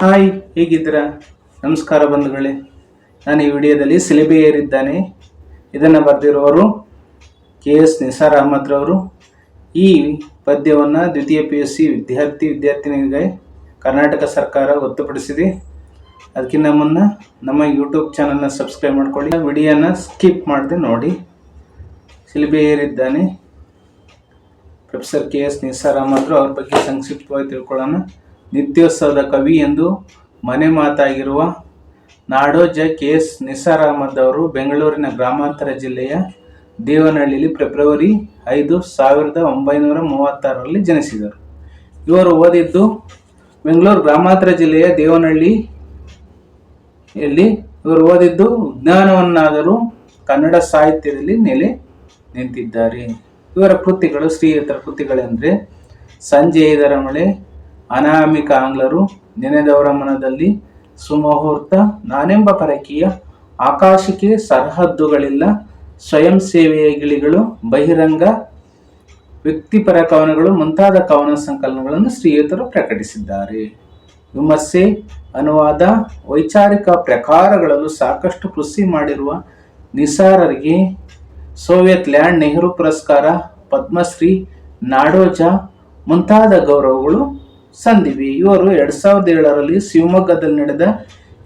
Hi, ಹೇಗಿದ್ದೀರಾ? ನಮಸ್ಕಾರ ಬಂಧುಗಳೇ. ನಾನು ಈ ವಿಡಿಯೋದಲ್ಲಿ ಸಿಲೆಬೆ ಏರಿದ್ದಾನೆ ಇದನ್ನು ಬರೆದಿರುವವರು ಕೆ ಎಸ್ ನಿಸಾರ್ ಅಹಮದ್ ರವರು. ಈ ಪದ್ಯವನ್ನು ದ್ವಿತೀಯ ಪಿ ಯು ಸಿ ವಿದ್ಯಾರ್ಥಿ ವಿದ್ಯಾರ್ಥಿನಿಗೆ ಕರ್ನಾಟಕ ಸರ್ಕಾರ ಗೊತ್ತುಪಡಿಸಿದೆ. ಅದಕ್ಕಿಂತ ಮುನ್ನ ನಮ್ಮ ಯೂಟ್ಯೂಬ್ ಚಾನಲ್ನ ಸಬ್ಸ್ಕ್ರೈಬ್ ಮಾಡ್ಕೊಳ್ಳಿ. ವಿಡಿಯೋನ ಸ್ಕಿಪ್ ಮಾಡದೆ ನೋಡಿ. ಸಿಲೆಬೆ ಏರಿದ್ದಾನೆ ಪ್ರೊಫೆಸರ್ ಕೆ ಎಸ್ ನಿಸಾರ್ ಅಹಮದ್ರು ಅವ್ರ ಬಗ್ಗೆ ಸಂಕ್ಷಿಪ್ತವಾಗಿ ತಿಳ್ಕೊಳ್ಳೋಣ. ನಿತ್ಯೋತ್ಸವದ ಕವಿ ಎಂದು ಮನೆ ಮಾತಾಗಿರುವ ನಾಡೋಜ ಕೆ ಎಸ್ ನಿಸಾರ್ ಅಹಮದ್ ಅವರು ಬೆಂಗಳೂರಿನ ಗ್ರಾಮಾಂತರ ಜಿಲ್ಲೆಯ ದೇವನಹಳ್ಳಿಯಲ್ಲಿ ಫೆಬ್ರವರಿ ಐದು ಸಾವಿರದ ಒಂಬೈನೂರ ಮೂವತ್ತಾರರಲ್ಲಿ ಜನಿಸಿದರು. ಇವರು ಓದಿದ್ದು ಬೆಂಗಳೂರು ಗ್ರಾಮಾಂತರ ಜಿಲ್ಲೆಯ ದೇವನಹಳ್ಳಿ ಇಲ್ಲಿ ಇವರು ಓದಿದ್ದು ವಿಜ್ಞಾನವನ್ನಾದರೂ ಕನ್ನಡ ಸಾಹಿತ್ಯದಲ್ಲಿ ನೆಲೆ ನಿಂತಿದ್ದಾರೆ. ಇವರ ಕೃತಿಗಳು ಶ್ರೀಯುತರ ಕೃತಿಗಳೆಂದರೆ ಸಂಜೆ ಇದರ ಮಳೆ ಅನಾಮಿಕ ಆಂಗ್ಲರು ನೆನೆದವರ ಮನದಲ್ಲಿ ಸುಮುಹೂರ್ತ ನಾನೆಂಬ ಪರಕೀಯ, ಆಕಾಶಕ್ಕೆ ಸರಹದ್ದುಗಳಿಲ್ಲ, ಸ್ವಯಂ ಸೇವೆಯ ಗಿಳಿಗಳು, ಬಹಿರಂಗ ವ್ಯಕ್ತಿಪರ ಕವನಗಳು, ಮುಂತಾದ ಕವನ ಸಂಕಲನಗಳನ್ನು ಶ್ರೀಯುತರು ಪ್ರಕಟಿಸಿದ್ದಾರೆ. ವಿಮರ್ಶೆ ಅನುವಾದ, ವೈಚಾರಿಕ ಪ್ರಕಾರಗಳಲ್ಲೂ ಸಾಕಷ್ಟು ಕೃಷಿ ಮಾಡಿರುವ ನಿಸಾರರಿಗೆ ಸೋವಿಯತ್ ಲ್ಯಾಂಡ್ ನೆಹರು ಪುರಸ್ಕಾರ, ಪದ್ಮಶ್ರೀ ನಾಡೋಜ ಮುಂತಾದ ಗೌರವಗಳು ಸಂದಿವೆ ಇವರು ಎರಡ್ ಸಾವಿರದ ಏಳರಲ್ಲಿ ಶಿವಮೊಗ್ಗದಲ್ಲಿ ನಡೆದ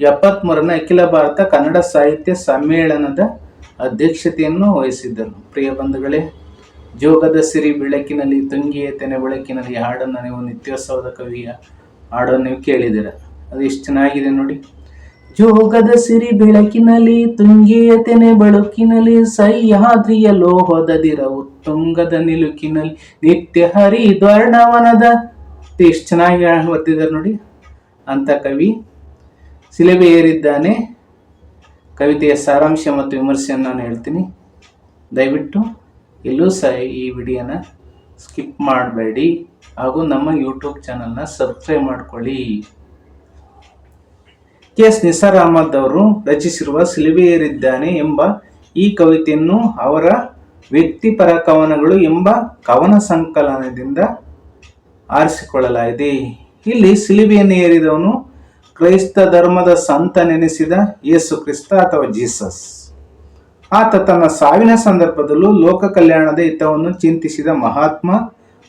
ಎಪ್ಪತ್ಮೂರನೇ ಅಖಿಲ ಭಾರತ ಕನ್ನಡ ಸಾಹಿತ್ಯ ಸಮ್ಮೇಳನದ ಅಧ್ಯಕ್ಷತೆಯನ್ನು ವಹಿಸಿದ್ದರು. ಪ್ರಿಯ ಬಂಧುಗಳೇ, ಜೋಗದ ಸಿರಿ ಬೆಳಕಿನಲ್ಲಿ ತುಂಗಿಯ ತೆನೆ ಬೆಳಕಿನಲ್ಲಿ ಹಾಡನ್ನು ನೀವು ನಿತ್ಯೋತ್ಸವದ ಕವಿಯ ಹಾಡನ್ನು ನೀವು ಕೇಳಿದ್ದೀರ? ಅದು ಎಷ್ಟು ಚೆನ್ನಾಗಿದೆ ನೋಡಿ. ಜೋಗದ ಸಿರಿ ಬೆಳಕಿನಲ್ಲಿ ತುಂಗಿಯ ತೆನೆ ಬಳುಕಿನಲ್ಲಿ, ಸಹ್ಯಾದ್ರಿಯ ಲೋಹದ ದಿರವು ತುಂಗದ ನಿಲುಕಿನಲ್ಲಿ, ನಿತ್ಯ ಹರಿದ್ವರ್ಣವನದ ಎಷ್ಟು ಚೆನ್ನಾಗಿ ಬರ್ತಿದ್ದಾರೆ ನೋಡಿ. ಅಂತ ಕವಿ ಸಿಲೆಬೆ ಏರಿದ್ದಾನೆ ಕವಿತೆಯ ಸಾರಾಂಶ ಮತ್ತು ವಿಮರ್ಶೆಯನ್ನು ನಾನು ಹೇಳ್ತೀನಿ. ದಯವಿಟ್ಟು ಎಲ್ಲೂ ಸಹ ಈ ವಿಡಿಯೋನ ಸ್ಕಿಪ್ ಮಾಡಬೇಡಿ. ಹಾಗೂ ನಮ್ಮ ಯೂಟ್ಯೂಬ್ ಚಾನಲ್ನ ಸಬ್ಸ್ಕ್ರೈಬ್ ಮಾಡ್ಕೊಳ್ಳಿ. ಕೆ ಎಸ್ ನಿಸಾರ್ ಅಹಮದ್ ಅವರು ರಚಿಸಿರುವ ಸಿಲಿಬೆಯರಿದ್ದಾನೆ ಎಂಬ ಈ ಕವಿತೆಯನ್ನು ಅವರ ವ್ಯಕ್ತಿಪರ ಕವನಗಳು ಎಂಬ ಕವನ ಸಂಕಲನದಿಂದ ಆರಿಸಿಕೊಳ್ಳಲಾಗಿದೆ ಇಲ್ಲಿ ಸಿಲಿಬಿಯನ್ನು ಏರಿದವನು ಕ್ರೈಸ್ತ ಧರ್ಮದ ಸಂತ ನೆನೆಸಿದ ಯೇಸು ಕ್ರಿಸ್ತ ಅಥವಾ ಜೀಸಸ್. ಆತ ತನ್ನ ಸಾವಿನ ಸಂದರ್ಭದಲ್ಲೂ ಲೋಕ ಕಲ್ಯಾಣದ ಹಿತವನ್ನು ಚಿಂತಿಸಿದ ಮಹಾತ್ಮ,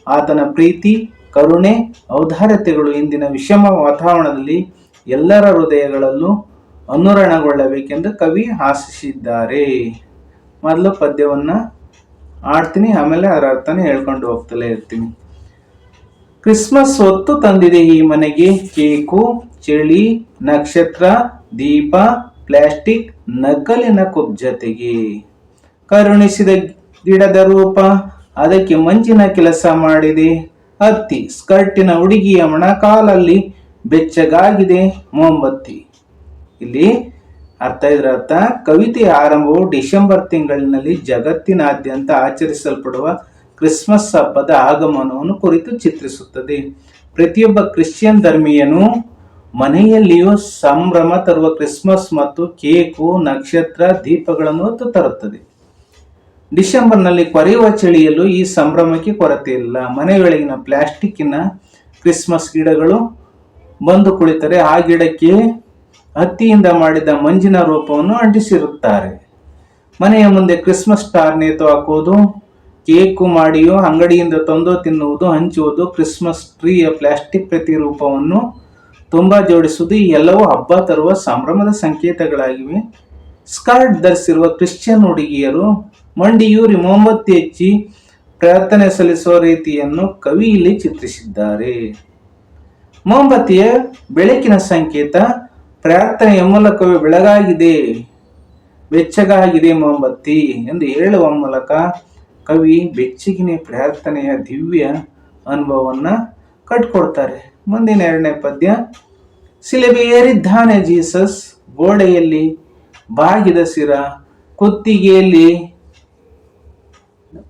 ಆತನ ಪ್ರೀತಿ, ಕರುಣೆ, ಔದಾರ್ಯತೆಗಳು ಇಂದಿನ ವಿಷಮ ವಾತಾವರಣದಲ್ಲಿ ಎಲ್ಲರ ಹೃದಯಗಳಲ್ಲೂ ಅನುರಣಗೊಳ್ಳಬೇಕೆಂದು ಕವಿ ಆಶಿಸಿದ್ದಾರೆ. ಮೊದಲು ಪದ್ಯವನ್ನು ಆಡ್ತೀನಿ, ಆಮೇಲೆ ಅದರ ಅರ್ಥನೇ ಹೇಳ್ಕೊಂಡು ಹೋಗ್ತಲೇ ಇರ್ತೀನಿ. ಕ್ರಿಸ್ಮಸ್ ಹೊತ್ತು ತಂದಿದೆ ಈ ಮನೆಗೆ ಕೇಕು, ಚಳಿ, ನಕ್ಷತ್ರ, ದೀಪ, ಪ್ಲಾಸ್ಟಿಕ್, ನಕಲಿನ ಕುಬ್ಜತೆಗೆ ಕರುಣಿಸಿದ ಗಿಡದ ರೂಪ, ಅದಕ್ಕೆ ಮಂಜಿನ ಕೆಲಸ ಮಾಡಿದೆ. ಹತ್ತಿ, ಸ್ಕರ್ಟಿನ ಹುಡುಗಿಯ ಮೊಣಕಾಲಲ್ಲಿ ಬೆಚ್ಚಗಾಗಿದೆ ಮೊಂಬತ್ತಿ. ಇಲ್ಲಿ ಅರ್ಥ ಇದ್ರ ಅರ್ಥ, ಕವಿತೆಯ ಆರಂಭವು ಡಿಸೆಂಬರ್ ತಿಂಗಳಿನಲ್ಲಿ ಜಗತ್ತಿನಾದ್ಯಂತ ಆಚರಿಸಲ್ಪಡುವ ಕ್ರಿಸ್ಮಸ್ ಹಬ್ಬದ ಆಗಮನವನ್ನು ಕುರಿತು ಚಿತ್ರಿಸುತ್ತದೆ. ಪ್ರತಿಯೊಬ್ಬ ಕ್ರಿಶ್ಚಿಯನ್ ಧರ್ಮೀಯನು ಮನೆಯಲ್ಲಿಯೂ ಸಂಭ್ರಮ ತರುವ ಕ್ರಿಸ್ಮಸ್ ಮತ್ತು ಕೇಕು, ನಕ್ಷತ್ರ, ದೀಪಗಳನ್ನು ಹೊತ್ತು ತರುತ್ತದೆ. ಡಿಸೆಂಬರ್ನಲ್ಲಿ ಕೊರೆಯುವ ಚಳಿಯಲು ಈ ಸಂಭ್ರಮಕ್ಕೆ ಕೊರತೆ ಇಲ್ಲ. ಮನೆಯೊಳಗಿನ ಪ್ಲಾಸ್ಟಿಕ್ಕಿನ ಕ್ರಿಸ್ಮಸ್ ಗಿಡಗಳು ಬಂದು ಕುಳಿತರೆ ಆ ಗಿಡಕ್ಕೆ ಹತ್ತಿಯಿಂದ ಮಾಡಿದ ಮಂಜಿನ ರೂಪವನ್ನು ಅಂಟಿಸಿರುತ್ತಾರೆ. ಮನೆಯ ಮುಂದೆ ಕ್ರಿಸ್ಮಸ್ ಸ್ಟಾರ್ ನೇತು ಹಾಕುವುದು ಕೇಕು ಮಾಡಿಯೋ ಅಂಗಡಿಯಿಂದ ತಂದು ತಿನ್ನುವುದು, ಹಂಚುವುದು, ಕ್ರಿಸ್ಮಸ್ ಟ್ರೀಯ ಪ್ಲಾಸ್ಟಿಕ್ ಪ್ರತಿರೂಪವನ್ನು ತುಂಬ ಜೋಡಿಸುವುದು ಎಲ್ಲವೂ ಹಬ್ಬ ತರುವ ಸಂಭ್ರಮದ ಸಂಕೇತಗಳಾಗಿವೆ. ಸ್ಕರ್ಟ್ ಧರಿಸಿರುವ ಕ್ರಿಶ್ಚಿಯನ್ ಹುಡುಗಿಯರು ಮಂಡಿಯೂರಿ ಮೊಂಬತ್ತಿ ಹೆಚ್ಚಿ ಪ್ರಾರ್ಥನೆ ಸಲ್ಲಿಸುವ ರೀತಿಯನ್ನು ಕವಿ ಇಲ್ಲಿ ಚಿತ್ರಿಸಿದ್ದಾರೆ. ಮೊಂಬತ್ತಿಯ ಬೆಳಕಿನ ಸಂಕೇತ, ಪ್ರಾರ್ಥನೆಯ ಮೂಲಕವೇ ಬೆಳಗಾಗಿದೆ. ಬೆಚ್ಚಗಾಗಿದೆ ಮೊಂಬತ್ತಿ ಎಂದು ಹೇಳುವ ಮೂಲಕ ಕವಿ ಬೆಚ್ಚಗಿನ ಪ್ರಾರ್ಥನೆಯ ದಿವ್ಯ ಅನುಭವವನ್ನು ಕಟ್ಕೊಡ್ತಾರೆ. ಮುಂದಿನ ಎರಡನೇ ಪದ್ಯ, ಸಿಲೆಬೆ ಏರಿದ್ದಾನೆ ಜೀಸಸ್, ಗೋಡೆಯಲ್ಲಿ ಬಾಗಿದ ಸಿರ, ಕುತ್ತಿಗೆಯಲ್ಲಿ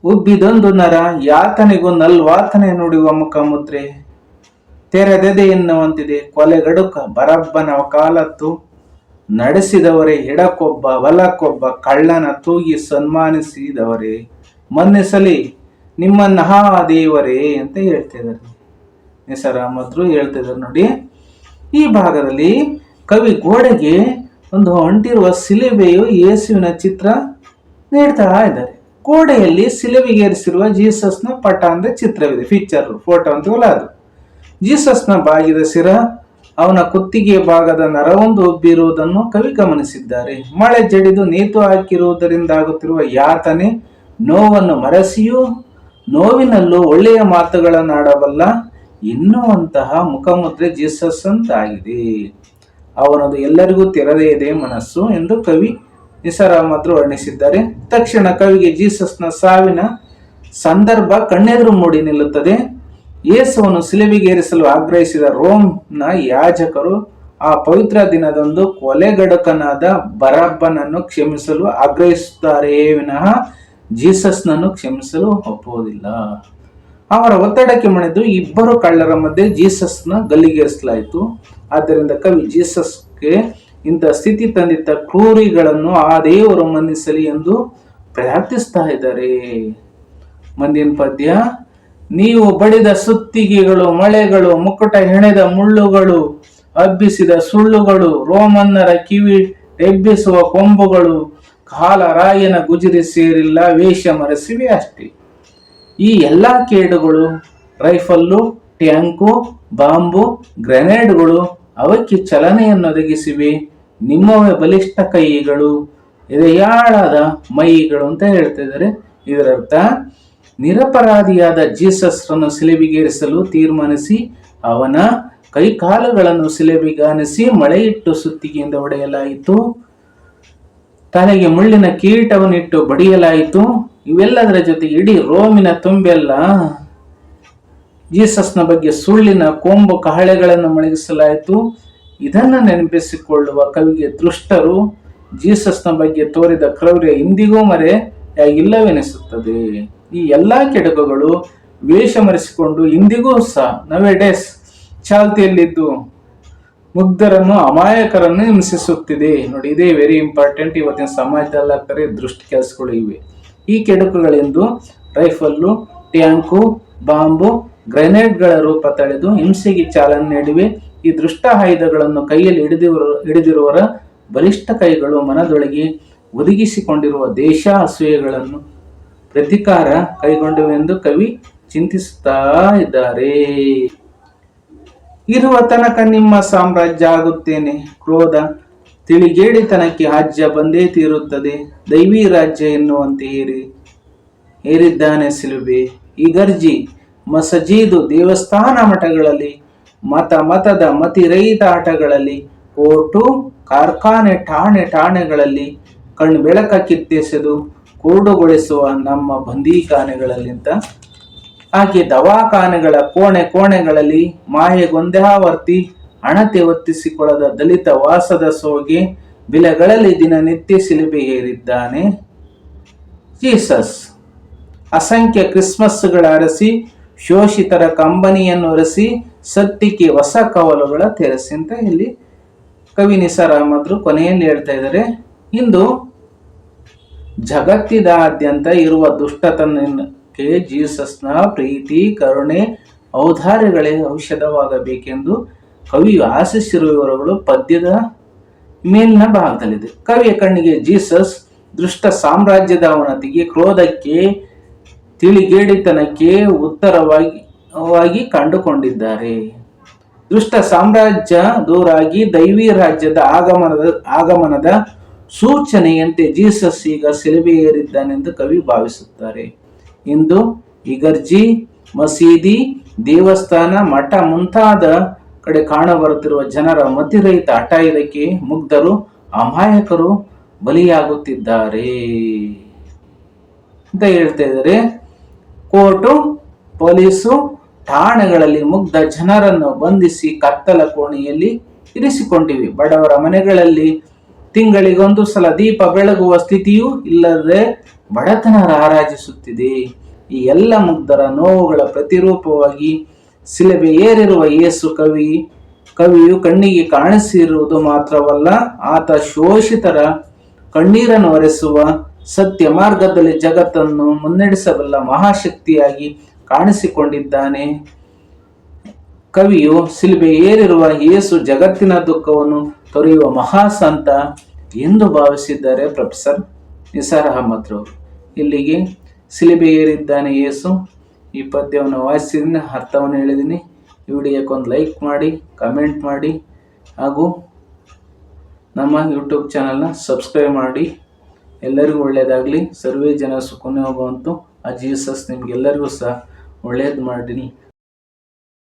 ಉಬ್ಬಿದೊಂದು ನರ, ಯಾತನೆಗೂ ನಲ್ವಾತನೆ ನುಡಿಯುವ ಮುಖಮುದ್ರೆ, ತೆರೆದೆದೆ ಎನ್ನುವಂತಿದೆ ಕೊಲೆಗಡುಕ ಬರಬ್ಬನ ಕಾಲತ್ತು ನಡೆಸಿದವರೇ ಎಡಕ್ಕೊಬ್ಬ ಬಲಕ್ಕೊಬ್ಬ ಕಳ್ಳನ ತೂಗಿ ಸನ್ಮಾನಿಸಿದವರೇ ಮನ್ನಿಸಲಿ ನಿಮ್ಮ ನಹಾ ದೇವರೇ ಅಂತ ಹೇಳ್ತಿದ್ದಾರೆ. ನಿಸರ್ ಹೇಳ್ತಿದ್ದಾರೆ ನೋಡಿ. ಈ ಭಾಗದಲ್ಲಿ ಕವಿ ಗೋಡೆಗೆ ಒಂದು ಅಂಟಿರುವ ಸಿಲೆಬೆಯು ಯೇಸುವಿನ ಚಿತ್ರ ನೀಡ್ತಾ ಇದ್ದಾರೆ. ಗೋಡೆಯಲ್ಲಿ ಸಿಲೆಬೆಗೇರಿಸಿರುವ ಜೀಸಸ್ನ ಪಟ ಅಂದ್ರೆ ಚಿತ್ರವಿದೆ ಫೀಚರ್ ಫೋಟೋ ಅಂತೀವಲ್ಲ ಅದು. ಜೀಸಸ್ನ ಬಾಗಿದ ಸಿರ, ಅವನ ಕುತ್ತಿಗೆ ಭಾಗದ ನರವೊಂದು ಒಬ್ಬಿರುವುದನ್ನು ಕವಿ ಗಮನಿಸಿದ್ದಾರೆ. ಮಳೆ ಜಡಿದು ನೇತು ಹಾಕಿರುವುದರಿಂದ ಆಗುತ್ತಿರುವ ಯಾತನೆ ನೋವನ್ನು ಮರೆಸಿಯೂ ನೋವಿನಲ್ಲೂ ಒಳ್ಳೆಯ ಮಾತುಗಳನ್ನಾಡಬಲ್ಲ ಎನ್ನುವಂತಹ ಮುಖಮುದ್ರೆ ಜೀಸಸ್ ಅಂತಾಗಿದೆ. ಅವನದು ಎಲ್ಲರಿಗೂ ತೆರದೇ ಇದೆ ಮನಸ್ಸು ಎಂದು ಕವಿ ನಿಸಾರಾಮದ್ರು ವರ್ಣಿಸಿದ್ದಾರೆ. ತಕ್ಷಣ ಕವಿಗೆ ಜೀಸಸ್ನ ಸಾವಿನ ಸಂದರ್ಭ ಕಣ್ಣೆದುರು ಮೂಡಿ ನಿಲ್ಲುತ್ತದೆ. ಯೇಸುವನ್ನು ಸಿಲುಬಿಗೇರಿಸಲು ಆಗ್ರಹಿಸಿದ ರೋಮ್ನ ಯಾಜಕರು ಆ ಪವಿತ್ರ ದಿನದಂದು ಕೊಲೆಗಡಕನಾದ ಬರಬ್ಬನನ್ನು ಕ್ಷಮಿಸಲು ಆಗ್ರಹಿಸುತ್ತಾರೆಯೇ ವಿನಃ ಜೀಸಸ್ನನ್ನು ಕ್ಷಮಿಸಲು ಒಪ್ಪುವುದಿಲ್ಲ. ಅವರ ಒತ್ತಡಕ್ಕೆ ಮಣಿದು ಇಬ್ಬರು ಕಳ್ಳರ ಮಧ್ಯೆ ಜೀಸಸ್ನ ಗಲ್ಲಿಗೇರಿಸಲಾಯಿತು. ಆದ್ದರಿಂದ ಕವಿ ಜೀಸಸ್ಗೆ ಇಂಥ ಸ್ಥಿತಿ ತಂದಿದ್ದ ಕ್ರೂರಿಗಳನ್ನು ಆ ದೇವರು ಮನ್ನಿಸಲಿ ಎಂದು ಪ್ರಾರ್ಥಿಸ್ತಾ ಇದ್ದಾರೆ. ಮಂದಿನ ಪದ್ಯ, ನೀವು ಬಡಿದ ಸುತ್ತಿಗೆಗಳು, ಮಳೆಗಳು ಮುಕ್ಕುಟ ಹೆಣೆದ ಮುಳ್ಳುಗಳು ಹಬ್ಬಿಸಿದ ಸುಳ್ಳುಗಳು, ರೋಮನ್ನರ ಕಿವಿ ಎಬ್ಬಿಸುವ ಕೊಂಬುಗಳು ಕಾಲ ರಾಯನ ಗುಜರಿ ಸೇರಿಲ್ಲ, ವೇಷ ಮರೆಸಿವೆ ಅಷ್ಟೇ. ಈ ಎಲ್ಲ ಕೇಡುಗಳು, ರೈಫಲ್ಲು, ಟ್ಯಾಂಕು, ಬಾಂಬು, ಗ್ರೆನೇಡ್ಗಳು ಅವಕ್ಕೆ ಚಲನೆಯನ್ನು ಒದಗಿಸಿವೆ ನಿಮ್ಮವೇ ಬಲಿಷ್ಠ ಕೈಗಳು, ಎದೆಯಾಳದ ಮೈಗಳು ಅಂತ ಹೇಳ್ತಿದ್ದಾರೆ ಇದರರ್ಥ, ನಿರಪರಾಧಿಯಾದ ಜೀಸಸ್ರನ್ನು ಸಿಲೆಬಿಗೇರಿಸಲು ತೀರ್ಮಾನಿಸಿ, ಅವನ ಕೈಕಾಲುಗಳನ್ನು ಸಿಲೆಬಿಗಾನಿಸಿ ಮಳೆಯಿಟ್ಟು ಸುತ್ತಿಗೆಯಿಂದ ಹೊಡೆಯಲಾಯಿತು. ತಲೆಗೆ ಮುಳ್ಳಿನ ಕೀಟವನ್ನಿಟ್ಟು ಬಡಿಯಲಾಯಿತು. ಇವೆಲ್ಲದರ ಜೊತೆ ಇಡೀ ರೋಮಿನ ತುಂಬೆಲ್ಲ ಜೀಸಸ್ನ ಬಗ್ಗೆ ಸುಳ್ಳಿನ ಕೊಂಬು ಕಹಳೆಗಳನ್ನು ಮೊಳಗಿಸಲಾಯಿತು. ಇದನ್ನು ನೆನಪಿಸಿಕೊಳ್ಳುವ ಕವಿಗೆ ದೃಷ್ಟರು ಜೀಸಸ್ನ ಬಗ್ಗೆ ತೋರಿದ ಕ್ರೌರ್ಯ ಇಂದಿಗೂ ಮರೆ ಇಲ್ಲವೆನಿಸುತ್ತದೆ. ಈ ಎಲ್ಲ ಕೆಡಕುಗಳು ವೇಷ ಮರೆಸಿಕೊಂಡು ಇಂದಿಗೂ ಸಹ ನವೆ ಡೇಸ್ ಚಾಲ್ತಿಯಲ್ಲಿದ್ದು ಮುಗ್ಧರನ್ನು ಅಮಾಯಕರನ್ನು ಹಿಂಸಿಸುತ್ತಿದೆ. ನೋಡಿ, ಇದೇ ವೆರಿ ಇಂಪಾರ್ಟೆಂಟ್ ಇವತ್ತಿನ ಸಮಾಜದಲ್ಲಾಗ್ತಾರೆ ದೃಷ್ಟಿ ಕೆಲಸಗಳು ಇವೆ. ಈ ಕೆಡುಕುಗಳೆಂದು ರೈಫಲ್ಲು, ಟ್ಯಾಂಕು, ಬಾಂಬು, ಗ್ರೆನೇಡ್ಗಳ ರೂಪ ತಳೆದು ಹಿಂಸೆಗೆ ಚಾಲನೆ ನೀಡಿವೆ. ಈ ದೃಷ್ಟ ಆಯುಧಗಳನ್ನು ಕೈಯಲ್ಲಿ ಹಿಡಿದಿರುವ ಹಿಡಿದಿರುವರ ಬಲಿಷ್ಠ ಕೈಗಳು ಮನದೊಳಗೆ ಒದಗಿಸಿಕೊಂಡಿರುವ ದೇಶ ಅಸೂಯೆಗಳನ್ನು ಪ್ರತಿಕಾರ ಕೈಗೊಂಡಿವೆಂದು ಕವಿ ಚಿಂತಿಸುತ್ತಾ ಇದ್ದಾರೆ. ಇರುವ ತನಕ ನಿಮ್ಮ ಸಾಮ್ರಾಜ್ಯ ಆಗುತ್ತೇನೆ. ಕ್ರೋಧ ತಿಳಿಗೇಡಿತನಕ್ಕೆ ಹಾಜ್ಯ ಬಂದೇ ತೀರುತ್ತದೆ. ದೈವಿ ರಾಜ್ಯ ಎನ್ನುವಂತೆ ಏರಿ, ಏರಿದ್ದಾನೆ ಸಿಲುಬೆ. ಈ ಗರ್ಜಿ ಮಸಜೀದು ದೇವಸ್ಥಾನ ಮಠಗಳಲ್ಲಿ, ಮತ ಮತದ ಮತಿರಹಿತ ಆಟಗಳಲ್ಲಿ ಕೋರ್ಟು ಕಾರ್ಖಾನೆ, ಠಾಣೆ, ಠಾಣೆಗಳಲ್ಲಿ ಕಣ್ಣು ಬೆಳಕ ಕಿತ್ತೆಸೆದು ಕುರುಡುಗೊಳಿಸುವ ನಮ್ಮ ಬಂದೀಖಾನೆಗಳಲ್ಲಿಂತ ಹಾಗೆ ದವಾಖಾನೆಗಳ ಕೋಣೆ ಕೋಣೆಗಳಲ್ಲಿ ಮಾಯೆಗೊಂದಾವರ್ತಿ ಹಣತೆ ಒತ್ತಿಸಿಕೊಳ್ಳದ ದಲಿತ ವಾಸದ ಸೋಗೆ ಬಿಲಗಳಲ್ಲಿ ದಿನನಿತ್ಯ ಸಿಲುಬೆ ಏರಿದ್ದಾನೆ ಜೀಸಸ್. ಅಸಂಖ್ಯ ಕ್ರಿಸ್ಮಸ್ಗಳ ಅರಸಿ ಶೋಷಿತರ ಕಂಬನಿಯನ್ನು ಅರಸಿ ಸತ್ತಿಕೆ ಹೊಸ ಕವಲುಗಳ ತೆರಸಿ ಅಂತ ಇಲ್ಲಿ ಕವಿ ನಿಸಾರಾಮದ್ರು ಕೊನೆಯಲ್ಲಿ ಹೇಳ್ತಾ ಇದ್ದಾರೆ. ಇಂದು ಜಗತ್ತಿದಾದ್ಯಂತ ಇರುವ ದುಷ್ಟತನಕ್ಕೆ ಜೀಸಸ್ನ ಪ್ರೀತಿ, ಕರುಣೆ, ಔದಾರ್ಯಗಳೇ ಔಷಧವಾಗಬೇಕೆಂದು ಕವಿಯು ಆಶಿಸಿರುವವರುಗಳು ಪದ್ಯದ ಮೇಲಿನ ಭಾಗದಲ್ಲಿದೆ. ಕವಿಯ ಕಣ್ಣಿಗೆ ಜೀಸಸ್ ದುಷ್ಟ ಸಾಮ್ರಾಜ್ಯದ ಅವನತಿಗೆ, ಕ್ರೋಧಕ್ಕೆ, ತಿಳಿಗೇಡಿತನಕ್ಕೆ ಉತ್ತರವಾಗಿ ವಾಗಿ ಕಂಡುಕೊಂಡಿದ್ದಾರೆ. ದುಷ್ಟ ಸಾಮ್ರಾಜ್ಯ ದೂರಾಗಿ ದೈವಿ ರಾಜ್ಯದ ಆಗಮನದ ಆಗಮನದ ಸೂಚನೆಯಂತೆ ಜೀಸಸ್ ಈಗ ಸಿಲುಬೆ ಏರಿದ್ದಾನೆಂದು ಕವಿ ಭಾವಿಸುತ್ತಾರೆ. ಇಂದು ಇಗರ್ಜಿ ಮಸೀದಿ ದೇವಸ್ಥಾನ ಮಠ ಮುಂತಾದ ಕಡೆ ಕಾಣಬರುತ್ತಿರುವ ಜನರ ಮತಿರಹಿತ ಹಠ ಇದಕ್ಕೆ ಮುಗ್ಧರು, ಅಮಾಯಕರು ಬಲಿಯಾಗುತ್ತಿದ್ದಾರೆ. ಅಂತ ಹೇಳ್ತಾ ಇದ್ದಾರೆ. ಕೋರ್ಟು, ಪೊಲೀಸು, ಠಾಣೆಗಳಲ್ಲಿ ಮುಗ್ಧ ಜನರನ್ನು ಬಂಧಿಸಿ ಕತ್ತಲ ಕೋಣೆಯಲ್ಲಿ ಇರಿಸಿಕೊಂಡಿವೆ. ಬಡವರ ಮನೆಗಳಲ್ಲಿ ತಿಂಗಳಿಗೊಂದು ಸಲ ದೀಪ ಬೆಳಗುವ ಸ್ಥಿತಿಯೂ ಇಲ್ಲದೆ ಬಡತನ ರಾರಾಜಿಸುತ್ತಿದೆ. ಈ ಎಲ್ಲ ಮುಗ್ಧರ ನೋವುಗಳ ಪ್ರತಿರೂಪವಾಗಿ ಸಿಲೆಬೆ ಏರಿರುವ ಯೇಸು ಕವಿ, ಕವಿಯು ಕಣ್ಣಿಗೆ ಕಾಣಿಸಿರುವುದು ಮಾತ್ರವಲ್ಲ, ಆತ ಶೋಷಿತರ ಕಣ್ಣೀರನ್ನು ಒರೆಸುವ ಸತ್ಯ ಮಾರ್ಗದಲ್ಲಿ ಜಗತ್ತನ್ನು ಮುನ್ನಡೆಸಬಲ್ಲ ಮಹಾಶಕ್ತಿಯಾಗಿ ಕಾಣಿಸಿಕೊಂಡಿದ್ದಾನೆ. ಕವಿಯು ಸಿಲುಬೆ ಏರಿರುವ ಯೇಸು ಜಗತ್ತಿನ ದುಃಖವನ್ನು ತೊರೆಯುವ ಮಹಾಸಂತ ಎಂದು ಭಾವಿಸಿದ್ದಾರೆ ಪ್ರೊಫೆಸರ್. ನಿಸಾರ್ ಅಹಮದ್ ಇಲ್ಲಿಗೆ ಸಿಲಿಬೆ ಏರಿದ್ದಾನೆ ಯೇಸು. ಈ ಪದ್ಯವನ್ನು ವಾಯಿಸಿದ್ದೀನಿ ಅರ್ಥವನ್ನು ಹೇಳಿದ್ದೀನಿ ಈ ವಿಡಿಯೋಕ್ಕೆ ಒಂದು ಲೈಕ್ ಮಾಡಿ, ಕಮೆಂಟ್ ಮಾಡಿ, ಹಾಗೂ ನಮ್ಮ ಯೂಟ್ಯೂಬ್ ಚಾನಲ್ನ ಸಬ್ಸ್ಕ್ರೈಬ್ ಮಾಡಿ. ಎಲ್ಲರಿಗೂ ಒಳ್ಳೆಯದಾಗಲಿ ಸರ್ವೇ ಜನ ಸುಖನೇ ಹೋಗುವಂತೂ. ಆ ಜೀಸಸ್ ನಿಮಗೆಲ್ಲರಿಗೂ ಸಹ ಒಳ್ಳೆಯದು ಮಾಡಲಿ